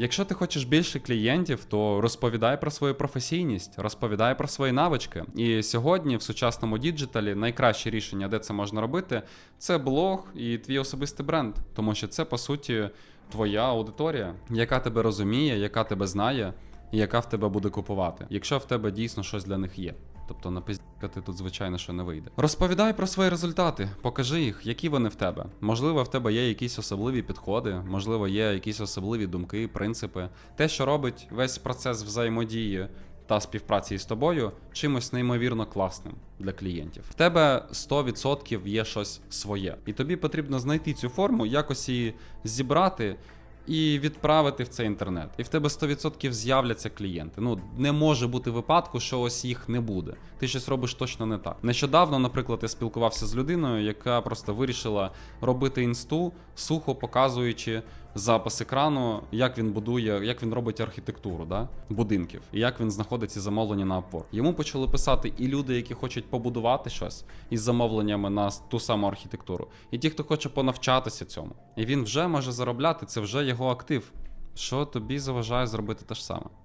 Якщо ти хочеш більше клієнтів, то розповідай про свою професійність, розповідай про свої навички. І сьогодні в сучасному діджиталі найкраще рішення, де це можна робити, це блог і твій особистий бренд, тому що це по суті твоя аудиторія, яка тебе розуміє, яка тебе знає, і яка в тебе буде купувати, якщо в тебе дійсно щось для них є. Тобто напиздкати тут, звичайно, що не вийде. Розповідай про свої результати, покажи їх, які вони в тебе. Можливо, в тебе є якісь особливі підходи, можливо, є якісь особливі думки, принципи. Те, що робить весь процес взаємодії та співпраці з тобою, чимось неймовірно класним для клієнтів. В тебе 100% є щось своє, і тобі потрібно знайти цю форму, якось її зібрати і відправити в цей інтернет. І в тебе 100% з'являться клієнти. Ну не може бути випадку, що ось їх не буде. Ти щось робиш точно не так. Нещодавно, наприклад, я спілкувався з людиною, яка просто вирішила робити інсту, сухо показуючи запис екрану, як він будує, як він робить архітектуру да? будинків, і як він знаходить ці замовлення на опор. Йому почали писати і люди, які хочуть побудувати щось із замовленнями на ту саму архітектуру, і ті, хто хоче понавчатися цьому. І він вже може заробляти, це вже його актив. Що тобі заважає зробити те ж саме?